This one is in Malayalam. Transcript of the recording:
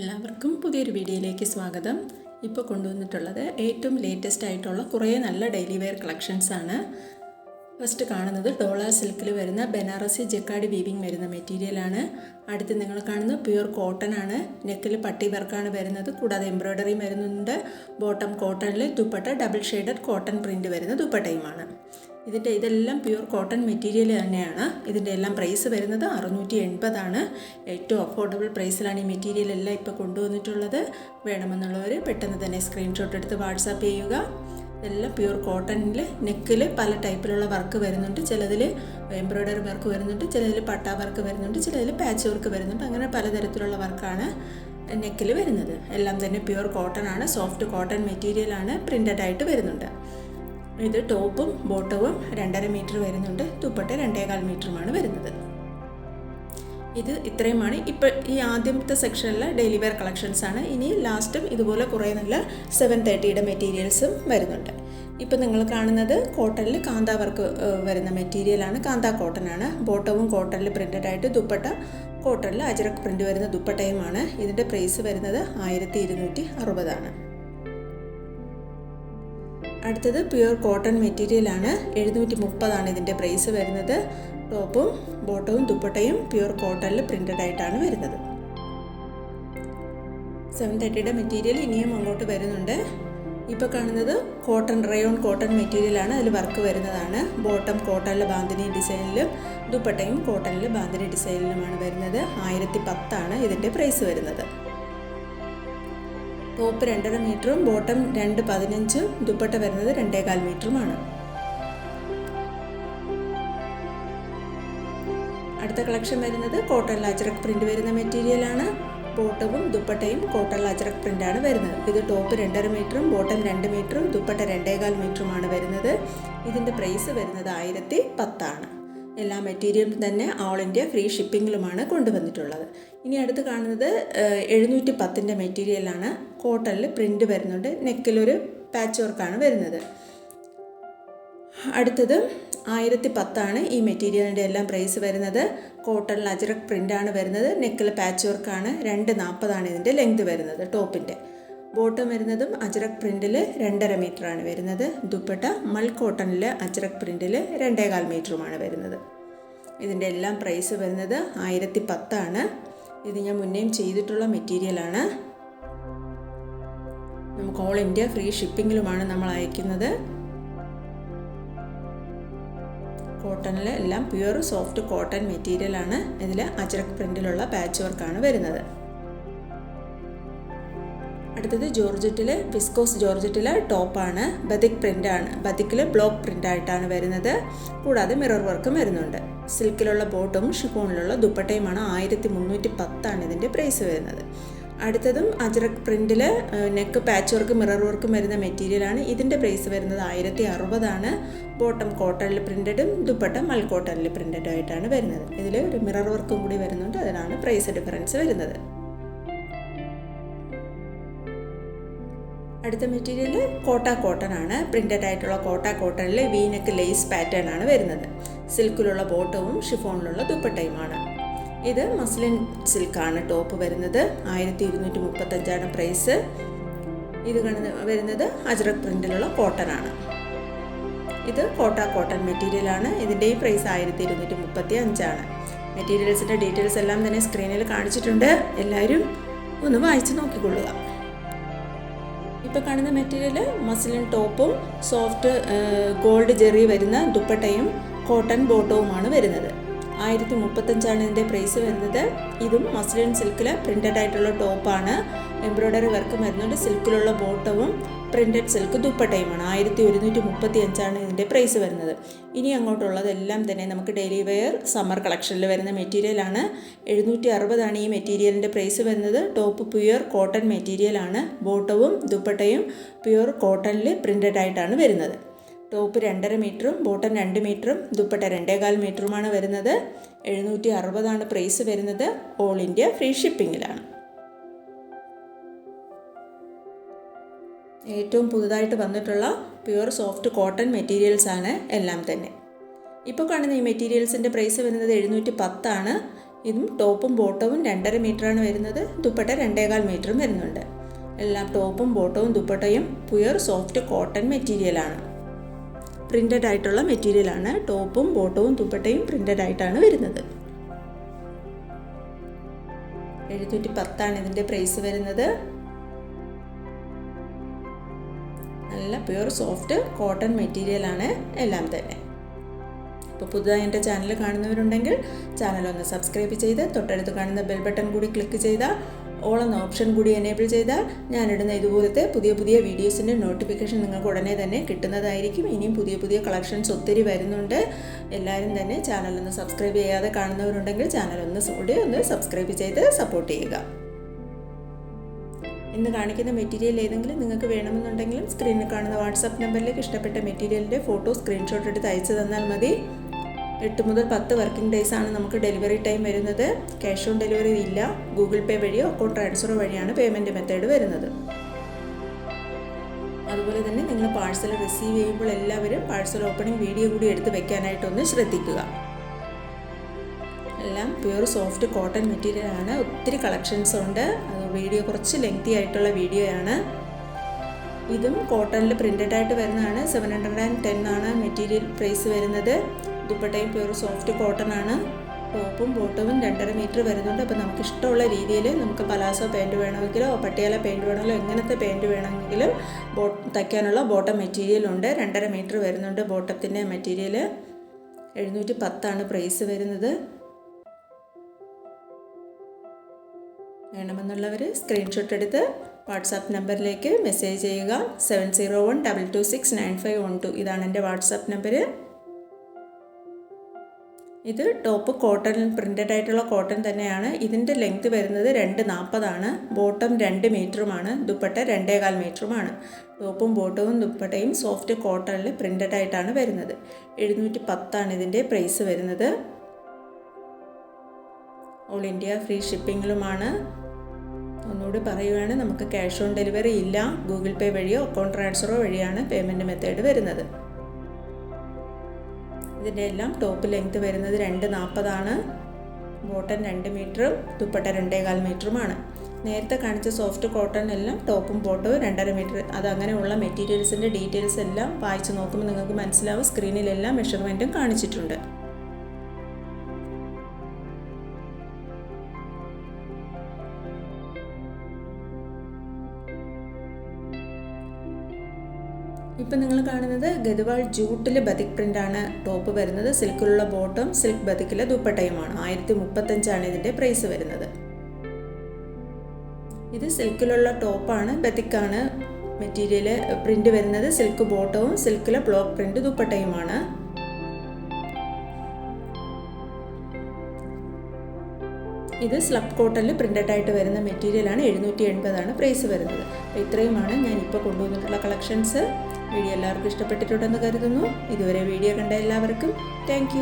എല്ലാവർക്കും പുതിയൊരു വീഡിയോയിലേക്ക് സ്വാഗതം. ഇപ്പോൾ കൊണ്ടുവന്നിട്ടുള്ളത് ഏറ്റവും ലേറ്റസ്റ്റ് ആയിട്ടുള്ള കുറേ നല്ല ഡെയിലി വെയർ കളക്ഷൻസ് ആണ്. ഫസ്റ്റ് കാണുന്നത് ഡോള സിൽക്കിൽ വരുന്ന ബനാറസി ജക്കാടി വീവിങ് വരുന്ന മെറ്റീരിയലാണ് അടുത്ത് നിങ്ങൾ കാണുന്നത് പ്യുർ കോട്ടൺ ആണ്. നെക്കിൽ പട്ടി വർക്കാണ് വരുന്നത്. കൂടാതെ എംബ്രോയ്ഡറി വരുന്നുണ്ട്. ബോട്ടം കോട്ടണിൽ dupatta double shaded cotton print വരുന്ന ദുപ്പട്ടയുമാണ്. ഇതിന്റെ ഇതെല്ലാം പ്യുവർ കോട്ടൺ മെറ്റീരിയൽ തന്നെയാണ്. ഇതിന്റെ എല്ലാം പ്രൈസ് വരുന്നത് അറുന്നൂറ്റി എൺപതാണ് ഏറ്റവും അഫോർഡബിൾ പ്രൈസിലാണ് ഈ മെറ്റീരിയൽ എല്ലാം ഇപ്പോൾ കൊണ്ടുവന്നിട്ടുള്ളത്. വേണമെന്നുള്ളവർ പെട്ടെന്ന് തന്നെ സ്ക്രീൻഷോട്ട് എടുത്ത് വാട്സാപ്പ് ചെയ്യുക. ഇതെല്ലാം പ്യുവർ കോട്ടണിൽ നെക്കിൽ പല ടൈപ്പിലുള്ള വർക്ക് വരുന്നുണ്ട്. ചിലതിൽ എംബ്രോയ്ഡറി വർക്ക് വരുന്നുണ്ട് ചിലതിൽ പട്ട വർക്ക് വരുന്നുണ്ട് ചിലതിൽ പാച്ച് വർക്ക് വരുന്നുണ്ട്. അങ്ങനെ പലതരത്തിലുള്ള വർക്കാണ് നെക്കിൽ വരുന്നത്. എല്ലാം തന്നെ പ്യുവർ കോട്ടൺ ആണ് സോഫ്റ്റ് കോട്ടൺ മെറ്റീരിയലാണ് പ്രിന്റഡ് ആയിട്ട് വരുന്നുണ്ട്. ഇത് ടോപ്പും ബോട്ടവും രണ്ടര മീറ്റർ വരുന്നുണ്ട്. ദുപ്പട്ട രണ്ടേകാൽ മീറ്ററുമാണ് വരുന്നത്. ഇത് ഇത്രയുമാണ്. ഇപ്പോൾ ഈ ആദ്യത്തെ സെക്ഷനിലെ ഡെയിലി വെയർ കളക്ഷൻസ് ആണ് ഇനി ലാസ്റ്റും ഇതുപോലെ കുറേ നല്ല സെവൻ തേർട്ടിയുടെ മെറ്റീരിയൽസും വരുന്നുണ്ട്. ഇപ്പോൾ നിങ്ങൾ കാണുന്നത് കോട്ടണിൽ കാന്ത വർക്ക് വരുന്ന മെറ്റീരിയലാണ്. കാന്ത കോട്ടനാണ്. ബോട്ടവും കോട്ടണിൽ പ്രിന്റഡ് ആയിട്ട് ദുപ്പട്ട കോട്ടണിൽ അജറക് പ്രിന്റ് വരുന്ന ദുപ്പട്ടയുമാണ്. ഇതിന്റെ പ്രൈസ് വരുന്നത് ആയിരത്തി ഇരുന്നൂറ്റി അറുപതാണ്. അടുത്തത് പ്യുവർ കോട്ടൺ മെറ്റീരിയൽ ആണ്. എഴുന്നൂറ്റി മുപ്പതാണ് ഇതിന്റെ പ്രൈസ് വരുന്നത്. ടോപ്പും ബോട്ടവും ദുപ്പട്ടയും പ്യുവർ കോട്ടണിൽ പ്രിന്റഡ് ആയിട്ടാണ് വരുന്നത്. സെവൻ തേർട്ടിയുടെ മെറ്റീരിയൽ ഇനിയും അങ്ങോട്ട് വരുന്നുണ്ട്. ഇപ്പോൾ കാണുന്നത് കോട്ടൺ റയോൺ കോട്ടൺ മെറ്റീരിയലാണ് അതിൽ വർക്ക് വരുന്നതാണ്. ബോട്ടം കോട്ടണിലെ ബാന്തിനി ഡിസൈനിലും ദുപ്പട്ടയും കോട്ടണിലെ ബാന്തിനി ഡിസൈനിലുമാണ് വരുന്നത്. ആയിരത്തി പത്താണ് ഇതിന്റെ പ്രൈസ് വരുന്നത്. ടോപ്പ് രണ്ടര മീറ്ററും ബോട്ടം രണ്ട് പതിനഞ്ചും ദുപ്പട്ട വരുന്നത് രണ്ടേകാൽ മീറ്ററുമാണ്. അടുത്ത കളക്ഷൻ വരുന്നത് കോട്ടൺ ലാജറക് പ്രിന്റ് വരുന്ന മെറ്റീരിയലാണ് ബോട്ടവും ദുപ്പട്ടയും കോട്ടൺ ലാജറക് ആണ് വരുന്നത്. ഇത് ടോപ്പ് രണ്ടര മീറ്ററും ബോട്ടം രണ്ട് മീറ്ററും ദുപ്പട്ട രണ്ടേകാൽ മീറ്ററുമാണ് വരുന്നത്. ഇതിന്റെ പ്രൈസ് വരുന്നത് ആയിരത്തി പത്താണ്. എല്ലാ മെറ്റീരിയലും തന്നെ ഓൾ ഇന്ത്യ ഫ്രീ ഷിപ്പിങ്ങിലുമാണ് കൊണ്ടുവന്നിട്ടുള്ളത്. ഇനി അടുത്ത് കാണുന്നത് എഴുന്നൂറ്റി പത്തിന്റെ മെറ്റീരിയലാണ് കോട്ടണിൽ പ്രിന്റ് വരുന്നുണ്ട്. നെക്കിലൊരു പാച്ച് വർക്കാണ് വരുന്നത്. അടുത്തത് ആയിരത്തി പത്താണ് ഈ മെറ്റീരിയലിന്റെ എല്ലാം പ്രൈസ് വരുന്നത്. കോട്ടണിൽ അജറക് പ്രിന്റാണ് വരുന്നത്. നെക്കിൽ പാച്ച് വർക്കാണ് രണ്ട് നാൽപ്പതാണ് ഇതിന്റെ ലെങ്ത് വരുന്നത് ടോപ്പിന്റെ ബോട്ടം വരുന്നതും അജറക് പ്രിന്റിൽ രണ്ടര മീറ്ററാണ് വരുന്നത്. ദുപ്പട്ട മൾ കോട്ടണിൽ അജറക് പ്രിന്റിൽ രണ്ടേകാൽ മീറ്ററുമാണ് വരുന്നത്. ഇതിന്റെ എല്ലാം പ്രൈസ് വരുന്നത് ആയിരത്തി പത്താണ് ഇത് ഞാൻ മുന്നേയും ചെയ്തിട്ടുള്ള മെറ്റീരിയലാണ്. നമുക്ക് ഓൾ ഇന്ത്യ ഫ്രീ ഷിപ്പിങ്ങിലുമാണ് നമ്മൾ അയക്കുന്നത്. കോട്ടണിൽ എല്ലാം പ്യുവർ സോഫ്റ്റ് കോട്ടൺ മെറ്റീരിയലാണ്. ഇതിൽ അജറക് പ്രിന്റിലുള്ള പാച്ച് വർക്കാണ് വരുന്നത്. അടുത്തത് ജോർജറ്റിൽ വിസ്കോസ് ജോർജറ്റിൽ ടോപ്പാണ്. ബതിക് പ്രിന്റാണ് ബതിക്കിൽ ബ്ലോക്ക് പ്രിന്റ് ആയിട്ടാണ് വരുന്നത്. കൂടാതെ മിറർ വർക്കും വരുന്നുണ്ട്. സിൽക്കിലുള്ള ബോട്ടും ഷിഫോണിലുള്ള ദുപ്പട്ടയുമാണ് ആയിരത്തി മുന്നൂറ്റി പത്താണ് ഇതിന്റെ പ്രൈസ് വരുന്നത്. അടുത്തതും അജറക് പ്രിന്റിൽ നെക്ക് പാച്ച് വർക്ക് മിറർ വർക്കും വരുന്ന മെറ്റീരിയലാണ് ഇതിന്റെ പ്രൈസ് വരുന്നത് ആയിരത്തി അറുപതാണ് ബോട്ടം കോട്ടണിൽ പ്രിന്റഡും ദുപ്പട്ട മൽ കോട്ടണിൽ പ്രിന്റഡും ആയിട്ടാണ് വരുന്നത്. ഇതിൽ ഒരു മിറർ വർക്കും കൂടി വരുന്നുണ്ട്. അതിനാണ് പ്രൈസ് ഡിഫറൻസ് വരുന്നത്. അടുത്ത മെറ്റീരിയൽ കോട്ട കോട്ടൺ ആണ്. പ്രിന്റഡ് ആയിട്ടുള്ള കോട്ട കോട്ടണിൽ വീനക്ക് ലേസ് പാറ്റേൺ ആണ് വരുന്നത്. സിൽക്കിലുള്ള ബോട്ടവും ഷിഫോണിലുള്ള ദുപ്പട്ടയുമാണ് ഇത് മസ്ലിൻ സിൽക്കാണ് ടോപ്പ് വരുന്നത്. ആയിരത്തി ഇരുന്നൂറ്റി മുപ്പത്തഞ്ചാണ് പ്രൈസ് ഇത് വരുന്നത് അജ്രക് പ്രിന്റിലുള്ള കോട്ടൺ ആണ്. ഇത് കോട്ട കോട്ടൺ മെറ്റീരിയൽ മെറ്റീരിയലാണ് ഇതിന്റെയും പ്രൈസ് ആയിരത്തി ഇരുന്നൂറ്റി മുപ്പത്തി അഞ്ചാണ് മെറ്റീരിയൽസിന്റെ ഡീറ്റെയിൽസ് എല്ലാം തന്നെ സ്ക്രീനിൽ കാണിച്ചിട്ടുണ്ട്. എല്ലാവരും ഒന്ന് വായിച്ച് നോക്കിക്കൊള്ളുക. ഇപ്പോൾ കാണുന്ന മെറ്റീരിയൽ മസ്ലിൻ ടോപ്പും സോഫ്റ്റ് ഗോൾഡ് ജെറി വരുന്ന ദുപ്പട്ടയും കോട്ടൺ ബോട്ടവുമാണ് വരുന്നത്. ആയിരത്തി മുപ്പത്തഞ്ചാണ് ഇതിന്റെ പ്രൈസ് വരുന്നത്. ഇതും മസ്ലിൻ സിൽക്കിൽ പ്രിന്റഡ് ആയിട്ടുള്ള ടോപ്പാണ് എംബ്രോയ്ഡറി വർക്ക് വരുന്നുണ്ട്. സിൽക്കിലുള്ള ബോട്ടവും പ്രിന്റഡ് സിൽക്ക് ദുപ്പട്ടയുമാണ് ആയിരത്തി ഒരുന്നൂറ്റി മുപ്പത്തി അഞ്ചാണ് ഇതിന്റെ പ്രൈസ് വരുന്നത്. ഇനി അങ്ങോട്ടുള്ളതെല്ലാം തന്നെ നമുക്ക് ഡെയിലി വെയർ സമ്മർ കളക്ഷനിൽ വരുന്ന മെറ്റീരിയലാണ് എഴുന്നൂറ്റി അറുപതാണ് ഈ മെറ്റീരിയലിന്റെ പ്രൈസ് വരുന്നത്. ടോപ്പ് പ്യുവർ കോട്ടൺ മെറ്റീരിയലാണ് ബോട്ടവും ദുപ്പട്ടയും പ്യുവർ കോട്ടണിൽ പ്രിന്റഡ് ആയിട്ടാണ് വരുന്നത്. ടോപ്പ് രണ്ടര മീറ്ററും ബോട്ടം രണ്ട് മീറ്ററും ദുപ്പട്ട രണ്ടേകാൽ മീറ്ററുമാണ് വരുന്നത്. എഴുന്നൂറ്റി അറുപതാണ് പ്രൈസ് വരുന്നത് ഓൾ ഇന്ത്യ ഫ്രീ ഷിപ്പിങ്ങിലാണ് ഏറ്റവും പുതുതായിട്ട് വന്നിട്ടുള്ള പ്യുവർ സോഫ്റ്റ് കോട്ടൺ മെറ്റീരിയൽസ് ആണ് എല്ലാം തന്നെ. ഇപ്പോൾ കാണുന്ന ഈ മെറ്റീരിയൽസിന്റെ പ്രൈസ് വരുന്നത് എഴുന്നൂറ്റി പത്താണ് ഇതും ടോപ്പും ബോട്ടവും രണ്ടര മീറ്ററാണ് വരുന്നത്. ദുപ്പട്ട രണ്ടേകാൽ മീറ്ററും വരുന്നുണ്ട്. എല്ലാം ടോപ്പും ബോട്ടവും ദുപ്പട്ടയും പ്യുവർ സോഫ്റ്റ് കോട്ടൺ മെറ്റീരിയലാണ് പ്രിന്റഡ് ആയിട്ടുള്ള മെറ്റീരിയലാണ് ടോപ്പും ബോട്ടവും ദുപ്പട്ടയും പ്രിന്റഡ് ആയിട്ടാണ് വരുന്നത്. എഴുന്നൂറ്റി പത്താണ് ഇതിന്റെ പ്രൈസ് വരുന്നത്. നല്ല പ്യുവർ സോഫ്റ്റ് കോട്ടൺ മെറ്റീരിയലാണ് എല്ലാം തന്നെ. അപ്പോൾ പുതുതായി എന്റെ ചാനൽ കാണുന്നവരുണ്ടെങ്കിൽ ചാനൽ ഒന്ന് സബ്സ്ക്രൈബ് ചെയ്ത് തൊട്ടടുത്ത് കാണുന്ന ബെൽ ബട്ടൺ കൂടി ക്ലിക്ക് ചെയ്താൽ ഓൾ എന്ന ഓപ്ഷൻ കൂടി എനേബിൾ ചെയ്താൽ ഞാനിടുന്ന ഇതുപോലത്തെ പുതിയ പുതിയ വീഡിയോസിന്റെ നോട്ടിഫിക്കേഷൻ നിങ്ങൾക്ക് ഉടനെ തന്നെ കിട്ടുന്നതായിരിക്കും. ഇനിയും പുതിയ പുതിയ കളക്ഷൻസ് ഒത്തിരി വരുന്നുണ്ട്. എല്ലാവരും തന്നെ ചാനലൊന്ന് സബ്സ്ക്രൈബ് ചെയ്യാതെ കാണുന്നവരുണ്ടെങ്കിൽ ചാനൽ ഒന്ന് കൂടി ഒന്ന് സബ്സ്ക്രൈബ് ചെയ്ത് സപ്പോർട്ട് ചെയ്യുക. ഇന്ന് കാണിക്കുന്ന മെറ്റീരിയൽ ഏതെങ്കിലും നിങ്ങൾക്ക് വേണമെന്നുണ്ടെങ്കിലും സ്ക്രീനിൽ കാണുന്ന വാട്സാപ്പ് നമ്പറിലേക്ക് ഇഷ്ടപ്പെട്ട മെറ്റീരിയലിന്റെ ഫോട്ടോ സ്ക്രീൻഷോട്ട് എടുത്ത് അയച്ചു തന്നാൽ മതി. എട്ട് മുതൽ പത്ത് വർക്കിംഗ് ഡേയ്സ് ആണ് നമുക്ക് ഡെലിവറി ടൈം വരുന്നത്. ക്യാഷ് ഓൺ ഡെലിവറി ഇല്ല. ഗൂഗിൾ പേ വഴിയോ അക്കൗണ്ട് ട്രാൻസ്ഫർ വഴിയാണ് പേയ്മെന്റ് മെത്തേഡ് വരുന്നത്. അതുപോലെ തന്നെ നിങ്ങൾ പാഴ്സൽ റിസീവ് ചെയ്യുമ്പോൾ എല്ലാവരും പാഴ്സൽ ഓപ്പണിംഗ് വീഡിയോ കൂടി എടുത്ത് വെക്കാനായിട്ടൊന്ന് ശ്രദ്ധിക്കുക. എല്ലാം പ്യുവർ സോഫ്റ്റ് കോട്ടൺ മെറ്റീരിയൽ ആണ്. ഒത്തിരി കളക്ഷൻസ് ഉണ്ട്. അത് വീഡിയോ കുറച്ച് ലെങ്തി ആയിട്ടുള്ള വീഡിയോ ആണ്. ഇതും കോട്ടണിൽ പ്രിന്റഡ് ആയിട്ട് വരുന്നതാണ്. സെവൻ ഹൺഡ്രഡ് ആൻഡ് ടെൻ ആണ് മെറ്റീരിയൽ പ്രൈസ് വരുന്നത്. ദുപ്പട്ടയും പ്യൂർ സോഫ്റ്റ് കോട്ടൺ ആണ്. ടോപ്പും ബോട്ടവും രണ്ടര മീറ്റർ വരുന്നുണ്ട്. അപ്പോൾ നമുക്ക് ഇഷ്ടമുള്ള രീതിയിൽ നമുക്ക് പലാസോ പാന്റ് വേണമെങ്കിലോ പട്ടിയാല പാന്റ് വേണമെങ്കിലോ എങ്ങനത്തെ പാന്റ് വേണമെങ്കിലും ബോ തയ്ക്കാനുള്ള ബോട്ടം മെറ്റീരിയൽ ഉണ്ട്. രണ്ടര മീറ്റർ വരുന്നുണ്ട് ബോട്ടത്തിന്റെ മെറ്റീരിയൽ എഴുന്നൂറ്റി പത്താണ് പ്രൈസ് വരുന്നത്. വേണമെന്നുള്ളവർ സ്ക്രീൻഷോട്ട് എടുത്ത് വാട്സാപ്പ് നമ്പറിലേക്ക് മെസ്സേജ് ചെയ്യുക. Seven zero one double two six nine five one two ഇതാണ് എന്റെ വാട്സാപ്പ് നമ്പർ ഇത് ടോപ്പ് കോട്ടൺ പ്രിന്റഡ് ആയിട്ടുള്ള കോട്ടൺ തന്നെയാണ്. ഇതിന്റെ ലെങ്ത് വരുന്നത് രണ്ട് നാൽപ്പതാണ് ബോട്ടം രണ്ട് മീറ്ററുമാണ്. ദുപ്പട്ട രണ്ടേകാൽ മീറ്ററുമാണ്. ടോപ്പും ബോട്ടവും ദുപ്പട്ടയും സോഫ്റ്റ് കോട്ടണിൽ പ്രിന്റഡ് ആയിട്ടാണ് വരുന്നത്. എഴുന്നൂറ്റി പത്താണ് ഇതിന്റെ പ്രൈസ് വരുന്നത്. ഓൾ ഇന്ത്യ ഫ്രീ ഷിപ്പിങ്ങിലുമാണ് ഒന്നുകൂടി പറയുകയാണ് നമുക്ക് ക്യാഷ് ഓൺ ഡെലിവറി ഇല്ല. ഗൂഗിൾ പേ വഴിയോ അക്കൗണ്ട് ട്രാൻസ്ഫറോ വഴിയാണ് പേയ്മെന്റ് മെത്തേഡ് വരുന്നത്. ഇതിന്റെ എല്ലാം ടോപ്പ് ലെങ്ത് വരുന്നത് രണ്ട് നാൽപ്പതാണ്. ബോട്ടൺ രണ്ട് മീറ്ററും ദുപ്പട്ട രണ്ടേകാൽ മീറ്ററുമാണ്. നേരത്തെ കാണിച്ച സോഫ്റ്റ് കോട്ടൺ എല്ലാം ടോപ്പും ബോട്ടവും രണ്ടര മീറ്റർ. അത് അങ്ങനെയുള്ള മെറ്റീരിയൽസിന്റെ ഡീറ്റെയിൽസ് എല്ലാം വായിച്ച് നോക്കുമ്പോൾ നിങ്ങൾക്ക് മനസ്സിലാവും. സ്ക്രീനിലെല്ലാം മെഷർമെന്റും കാണിച്ചിട്ടുണ്ട്. ഇപ്പം നിങ്ങൾ കാണുന്നത് ഗതുവാൾ ജൂട്ടിൽ ബതിക് പ്രിന്റാണ് ടോപ്പ് വരുന്നത്. സിൽക്കിലുള്ള ബോട്ടം സിൽക്ക് ബതിക്കിലെ ദുപ്പട്ടയുമാണ്. ആയിരത്തി മുപ്പത്തഞ്ചാണ് ഇതിന്റെ പ്രൈസ് വരുന്നത്. ഇത് സിൽക്കിലുള്ള ടോപ്പാണ്. ബതിക്കാണ് മെറ്റീരിയൽ പ്രിന്റ് വരുന്നത്. സിൽക്ക് ബോട്ടവും സിൽക്കിലെ ബ്ലോക്ക് പ്രിന്റ് ദുപ്പട്ടയുമാണ്. ഇത് സ്ലബ് കോട്ടണിൽ പ്രിന്റഡ് ആയിട്ട് വരുന്ന മെറ്റീരിയലാണ്. എഴുന്നൂറ്റി എൺപതാണ് പ്രൈസ് വരുന്നത്. ഇത്രയുമാണ് ഞാൻ ഇപ്പോൾ കൊണ്ടുവന്നിട്ടുള്ള കളക്ഷൻസ്. വീഡിയോ എല്ലാവർക്കും ഇഷ്ടപ്പെട്ടിട്ടുണ്ടെന്ന് കരുതുന്നു. ഇതുവരെ വീഡിയോ കണ്ട എല്ലാവർക്കും താങ്ക്